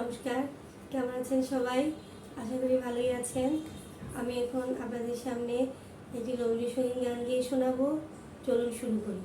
নমস্কার, কেমন আছেন সবাই? আশা করি ভালোই আছেন। আমি এখন আপনাদের সামনে একটি রবীন্দ্রসঙ্গীত গান গিয়ে শোনাবো। চলুন শুরু করি।